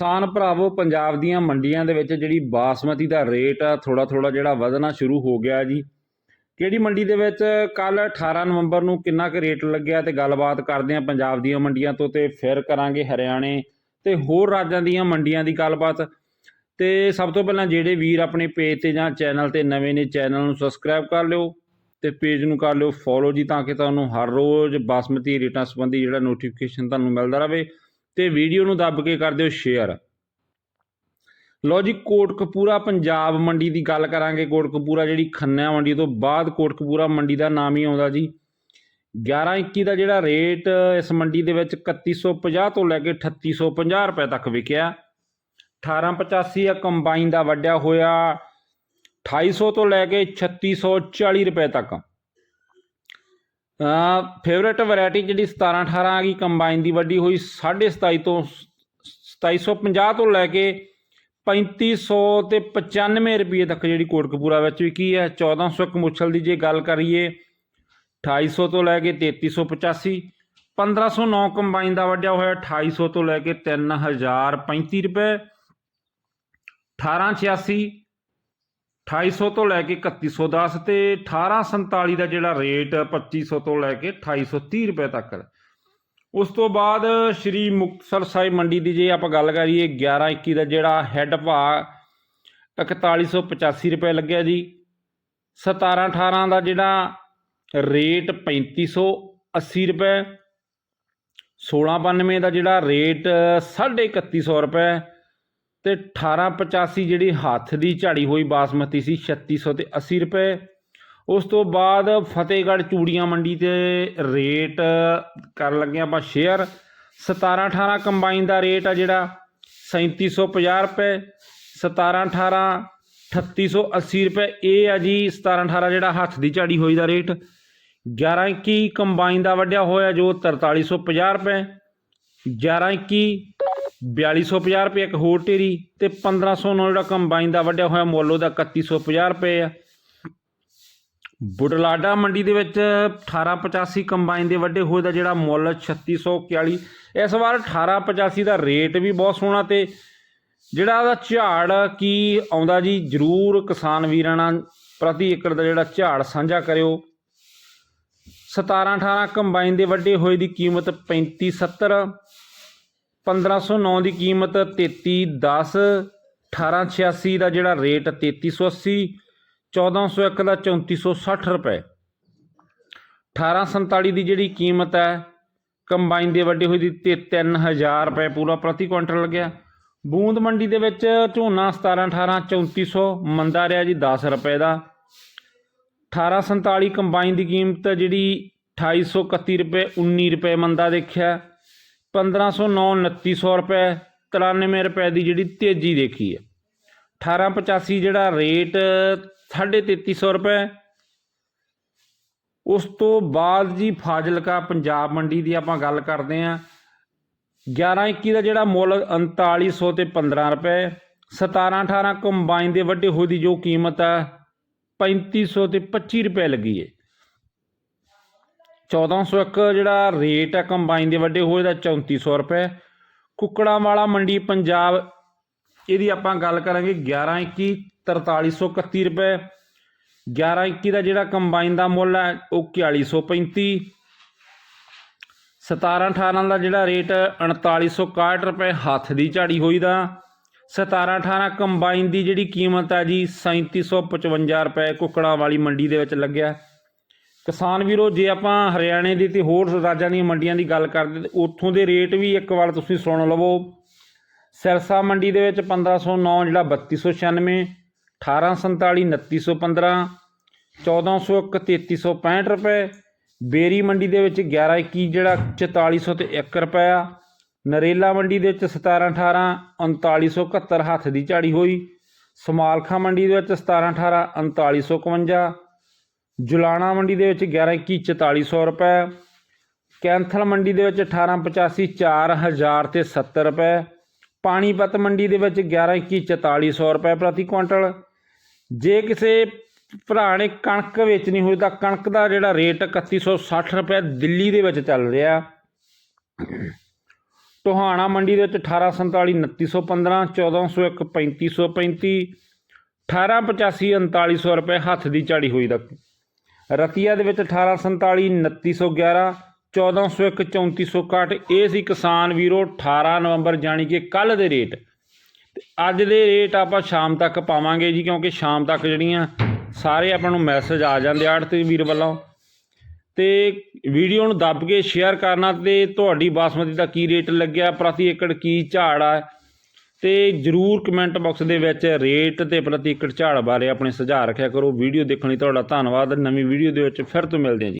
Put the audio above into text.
ਕਿਸਾਨ ਭਰਾਵੋ, ਪੰਜਾਬ ਦੀਆਂ ਮੰਡੀਆਂ ਦੇ ਵਿੱਚ ਜਿਹੜੀ ਬਾਸਮਤੀ ਦਾ ਰੇਟ ਆ ਥੋੜਾ ਥੋੜਾ ਜਿਹੜਾ ਵਧਣਾ ਸ਼ੁਰੂ ਹੋ ਗਿਆ ਜੀ। ਕਿਹੜੀ ਮੰਡੀ ਦੇ ਵਿੱਚ? ਕੱਲ 18 ਨਵੰਬਰ ਨੂੰ ਕਿੰਨਾ ਕੁ ਰੇਟ ਲੱਗਿਆ ਤੇ ਗੱਲਬਾਤ ਕਰਦੇ ਆ ਪੰਜਾਬ ਦੀਆਂ ਮੰਡੀਆਂ ਤੋਂ ਤੇ ਫਿਰ ਕਰਾਂਗੇ ਹਰਿਆਣੇ ਤੇ ਹੋਰ ਰਾਜਾਂ ਦੀਆਂ ਮੰਡੀਆਂ ਦੀ ਗੱਲਬਾਤ। ਤੇ ਸਭ ਤੋਂ ਪਹਿਲਾਂ ਜਿਹੜੇ ਵੀਰ ਆਪਣੇ ਪੇਜ ਤੇ ਜਾਂ ਚੈਨਲ ਤੇ ਨਵੇਂ ਨੇ, ਚੈਨਲ ਨੂੰ ਸਬਸਕ੍ਰਾਈਬ ਕਰ ਲਿਓ ਤੇ ਪੇਜ ਨੂੰ ਕਰ ਲਿਓ ਫੋਲੋ ਜੀ, ਤਾਂ ਕਿ ਤੁਹਾਨੂੰ ਹਰ ਰੋਜ਼ ਬਾਸਮਤੀ ਰੇਟਾਂ ਸੰਬੰਧੀ ਜਿਹੜਾ ਨੋਟੀਫਿਕੇਸ਼ਨ ਤੁਹਾਨੂੰ ਮਿਲਦਾ ਰਹੇ। ਤੇ ਵੀਡੀਓ ਨੂੰ ਦੱਬ ਕੇ ਕਰ ਦਿਓ ਸ਼ੇਅਰ ਲੋ ਜੀ, ਕੋਟਕਪੂਰਾ ਪੰਜਾਬ ਮੰਡੀ ਦੀ ਗੱਲ ਕਰਾਂਗੇ। ਕੋਟਕਪੂਰਾ ਜਿਹੜੀ ਖੰਨਾ ਮੰਡੀ ਤੋਂ ਬਾਅਦ ਕੋਟਕਪੂਰਾ ਮੰਡੀ ਦਾ ਨਾਮ ਹੀ ਆਉਂਦਾ ਜੀ। 1121 ਦਾ ਜਿਹੜਾ ਰੇਟ ਇਸ ਮੰਡੀ ਦੇ ਵਿੱਚ 3150 ਤੋਂ ਲੈ ਕੇ 3850 ਰੁਪਏ ਤੱਕ ਵਿਕਿਆ। 1885 ਆ ਕੰਬਾਈਨ ਦਾ ਵੱਡਿਆ ਹੋਇਆ 2800 ਤੋਂ ਲੈ ਕੇ 3640 ਰੁਪਏ ਤੱਕ। ਫੇਵਰੇਟ ਵੈਰਾਈਟੀ ਜਿਹੜੀ 17 18 ਆ ਗਈ ਕੰਬਾਈਨ ਦੀ ਵੱਡੀ ਹੋਈ 2750 ਤੋਂ 2750 ਤੋਂ ਲੈ ਕੇ 3500 ਤੇ 95 ਰੁਪਏ ਤੱਕ ਜਿਹੜੀ ਕੋਟਕਪੂਰਾ ਵਿੱਚ ਵਿਕੀ ਹੈ। 1400 ਇੱਕ ਮੁੱਛਲ ਦੀ ਜੇ ਗੱਲ ਕਰੀਏ 2800 ਤੋਂ ਲੈ ਕੇ 3385 1509 ਕੰਬਾਈਨ ਦਾ ਵੱਡਿਆ ਹੋਇਆ 2800 ਤੋਂ ਲੈ ਕੇ 3035 ਰੁਪਏ 1886 2800 ਤੋਂ ਲੈ ਕੇ 3110 ਤੇ 1847 ਦਾ ਜਿਹੜਾ ਰੇਟ 2500 ਤੋਂ ਲੈ ਕੇ 2830 ਰੁਪਏ ਤੱਕ। ਉਸ ਤੋਂ ਬਾਅਦ ਸ਼੍ਰੀ ਮੁਕਤਸਰ ਸਾਹਿਬ ਮੰਡੀ ਦੀ ਜੇ ਆਪਾਂ ਗੱਲ ਕਰੀਏ 1121 ਦਾ ਜਿਹੜਾ ਹੈੱਡ ਭਾਅ 4185 ਰੁਪਏ ਲੱਗਿਆ ਜੀ। 17 18 ਦਾ ਜਿਹੜਾ ਰੇਟ 3580 ਰੁਪਏ। 1692 ਦਾ ਜਿਹੜਾ ਰੇਟ 3150 ਰੁਪਏ। ਤੇ 1885 ਜਿਹੜੀ ਹੱਥ ਦੀ ਝਾੜੀ ਹੋਈ ਬਾਸਮਤੀ ਸੀ 3600 ਤੇ 80 ਰੁਪਏ। ਉਸ ਤੋਂ ਬਾਅਦ ਫਤਿਹਗੜ੍ਹ ਚੂੜੀਆਂ ਮੰਡੀ ਤੇ ਰੇਟ ਕਰਨ ਲੱਗੇ ਆਪਾਂ ਸ਼ੇਅਰ। 17 18 ਕੰਬਾਈਨ ਦਾ ਰੇਟ ਆ ਜਿਹੜਾ 3750 ਰੁਪਏ। 17 18 3880 ਰੁਪਏ। ਇਹ ਆ ਜੀ 17 18 ਜਿਹੜਾ ਹੱਥ ਦੀ ਝਾੜੀ ਹੋਈ ਦਾ ਰੇਟ। 11 21 ਕੰਬਾਈਨ ਦਾ ਵੱਡਿਆ ਹੋਇਆ ਜੋ 4350 ਰੁਪਏ। 11 21 4250 ਰੁਪਏ ਇੱਕ ਹੋਰ ਢੇਰੀ ਤੇ 1509 ਜਿਹੜਾ ਕੰਬਾਈਨ ਦਾ ਵੱਢਿਆ ਹੋਇਆ ਮੁੱਲ ਉਹਦਾ 3150 ਰੁਪਏ ਆ। ਬੁਢਲਾਡਾ ਮੰਡੀ ਦੇ ਵਿੱਚ 1885 ਕੰਬਾਈਨ ਦੇ ਵੱਡੇ ਹੋਏ ਦਾ ਜਿਹੜਾ ਮੁੱਲ 3641 ਇਸ ਵਾਰ 1885 ਦਾ ਰੇਟ ਵੀ ਬਹੁਤ ਸੋਹਣਾ ਤੇ ਜਿਹੜਾ ਉਹਦਾ ਝਾੜ ਕੀ ਆਉਂਦਾ ਜੀ, ਜਰੂਰ ਕਿਸਾਨ ਵੀਰਾਂ ਨਾਲ ਪ੍ਰਤੀ ਏਕੜ ਦਾ ਜਿਹੜਾ ਝਾੜ ਸਾਂਝਾ ਕਰਿਓ। 17 18 ਕੰਬਾਈਨ ਦੇ ਵੱਡੇ ਹੋਏ ਦੀ ਕੀਮਤ 3570 1509 ਦੀ ਕੀਮਤ 3310 1886 ਦਾ ਜਿਹੜਾ ਰੇਟ 3380 1401 ਦਾ 3460 ਰੁਪਏ। 1847 ਦੀ ਜਿਹੜੀ ਕੀਮਤ ਹੈ, ਕੰਬਾਈਨ ਦੇ ਵੱਡੇ ਹੋਏ ਦੀ ਤੇ 3000 ਰੁਪਏ ਪੂਰਾ ਪ੍ਰਤੀ ਕੁਇੰਟਲ ਲੱਗਿਆ। ਬੂੰਦ ਮੰਡੀ ਦੇ ਵਿੱਚ ਝੋਨਾ 17 18 3400 ਮੰਦਾ ਰਿਹਾ ਜੀ 10 ਰੁਪਏ ਦਾ। 1847 ਕੰਬਾਈਨ ਦੀ ਕੀਮਤ ਜਿਹੜੀ 2831 ਰੁਪਏ 19 ਰੁਪਏ ਮੰਦਾ ਦੇਖਿਆ। 1509 2900 ਰੁਪਏ 93 ਰੁਪਏ ਦੀ ਜਿਹੜੀ ਤੇਜ਼ੀ ਦੇਖੀ ਹੈ। 1885 ਜਿਹੜਾ ਰੇਟ 3350 ਰੁਪਏ। ਉਸ ਤੋਂ ਬਾਅਦ ਜੀ ਫਾਜ਼ਿਲਕਾ ਪੰਜਾਬ ਮੰਡੀ ਦੀ ਆਪਾਂ ਗੱਲ ਕਰਦੇ ਆਂ 1121 ਦਾ ਜਿਹੜਾ ਮੁੱਲ 3900 ਤੇ 15 ਰੁਪਏ। 17 18 ਕੰਬਾਈਨ ਦੇ ਵੱਡੇ ਹੋਏ ਦੀ ਜੋ ਕੀਮਤ ਹੈ 3500 ਤੇ 25 ਰੁਪਏ ਲੱਗੀ ਹੈ। 1401 ਜਿਹੜਾ ਰੇਟ ਹੈ ਕੰਬਾਈਨ ਦੇ ਵੱਡੇ ਹੋਏ ਦਾ 3400 ਰੁਪਏ। ਕੁੱਕੜਾਂ ਵਾਲਾ ਮੰਡੀ ਪੰਜਾਬ, ਇਹਦੀ ਆਪਾਂ ਗੱਲ ਕਰਾਂਗੇ 1121 4331 ਰੁਪਏ। 1121 ਦਾ ਜਿਹੜਾ ਕੰਬਾਈਨ ਦਾ ਮੁੱਲ ਹੈ ਉਹ 4135 17 18 ਦਾ ਜਿਹੜਾ ਰੇਟ 3961 ਰੁਪਏ, ਹੱਥ ਦੀ ਝਾੜੀ ਹੋਈ ਦਾ 17 18 ਕੰਬਾਈਨ ਦੀ ਜਿਹੜੀ ਕੀਮਤ ਹੈ ਜੀ 3755 ਰੁਪਏ ਕੁੱਕੜਾਂ ਵਾਲੀ ਮੰਡੀ ਦੇ ਵਿੱਚ ਲੱਗਿਆ। ਕਿਸਾਨ ਵੀਰੋ, ਜੇ ਆਪਾਂ ਹਰਿਆਣੇ ਦੀ ਤੇ ਹੋਰ ਰਾਜਾਂ ਦੀਆਂ ਮੰਡੀਆਂ ਦੀ ਗੱਲ ਕਰਦੇ ਤੇ ਉੱਥੋਂ ਦੇ ਰੇਟ ਵੀ ਇੱਕ ਵਾਰ ਤੁਸੀਂ ਸੁਣ ਲਵੋ। ਸਿਰਸਾ ਮੰਡੀ ਦੇ ਵਿੱਚ 1509 ਜਿਹੜਾ 3296 1847 2915 1401 3365 ਰੁਪਏ, ਬੇਰੀ ਮੰਡੀ ਦੇ ਵਿੱਚ 1121 ਜਿਹੜਾ 4400 ਤੇ 1 ਰੁਪਇਆ ਨਰੇਲਾ ਮੰਡੀ ਦੇ ਵਿੱਚ 17 18 3971 ਹੱਥ ਦੀ ਝਾੜੀ ਹੋਈ। ਸਮਾਲਖਾ ਮੰਡੀ ਦੇ ਵਿੱਚ 17 18 3951 ਜੁਲਾਣਾ ਮੰਡੀ ਦੇ ਵਿੱਚ 1121 4400 ਰੁਪਏ, ਕੈਂਥਲ ਮੰਡੀ ਦੇ ਵਿੱਚ 1885 4000 ਤੇ 70 ਰੁਪਏ, ਪਾਣੀਪਤ ਮੰਡੀ ਦੇ ਵਿੱਚ 1121 4400 ਰੁਪਏ ਪ੍ਰਤੀ ਕੁਇੰਟਲ। ਜੇ ਕਿਸੇ ਭਰਾ ਨੇ ਕਣਕ ਵੇਚਣੀ ਹੋਈ ਤਾਂ ਕਣਕ ਦਾ ਜਿਹੜਾ ਰੇਟ 3160 ਰੁਪਏ ਦਿੱਲੀ ਦੇ ਵਿੱਚ ਚੱਲ ਰਿਹਾ। ਟੋਹਾਣਾ ਮੰਡੀ ਦੇ ਵਿੱਚ 1847 2915 1401 3535 1885 3900 ਰੁਪਏ ਹੱਥ ਦੀ ਝਾੜੀ ਹੋਈ ਦਾ ਰਤੀਆ ਦੇ ਵਿੱਚ 1847 2911 1401 3461 ਇਹ ਸੀ ਕਿਸਾਨ ਵੀਰੋ 18 ਨਵੰਬਰ ਜਾਣੀ ਕਿ ਕੱਲ ਦੇ ਰੇਟ। ਤੇ ਅੱਜ ਦੇ ਰੇਟ ਆਪਾਂ ਸ਼ਾਮ ਤੱਕ ਪਾਵਾਂਗੇ ਜੀ, ਕਿਉਂਕਿ ਸ਼ਾਮ ਤੱਕ ਜਿਹੜੀਆਂ ਸਾਰੇ ਆਪਾਂ ਨੂੰ ਮੈਸੇਜ ਆ ਜਾਂਦੇ ਆੜਤੀ ਵੀਰ ਵੱਲੋਂ। ਤੇ ਵੀਡੀਓ ਨੂੰ ਦੱਬ ਕੇ ਸ਼ੇਅਰ ਕਰਨਾ ਤੇ ਤੁਹਾਡੀ ਬਾਸਮਤੀ ਦਾ ਕੀ ਰੇਟ ਲੱਗਿਆ, ਪ੍ਰਤੀ ਏਕੜ ਕੀ ਝਾੜ ਆ ਤੇ ਜਰੂਰ ਕਮੈਂਟ ਬਾਕਸ ਦੇ ਵਿੱਚ ਰੇਟ ਤੇ ਪ੍ਰਤੀ ਏਕੜ ਝਾੜ ਬਾਰੇ ਆਪਣੇ ਸੁਝਾਅ ਰੱਖਿਆ ਕਰੋ। ਵੀਡੀਓ ਦੇਖਣ ਲਈ ਤੁਹਾਡਾ ਧੰਨਵਾਦ। ਨਵੀਂ ਵੀਡੀਓ ਦੇ ਵਿੱਚ ਫਿਰ ਤੋਂ ਮਿਲਦੇ ਹਾਂ ਜੀ।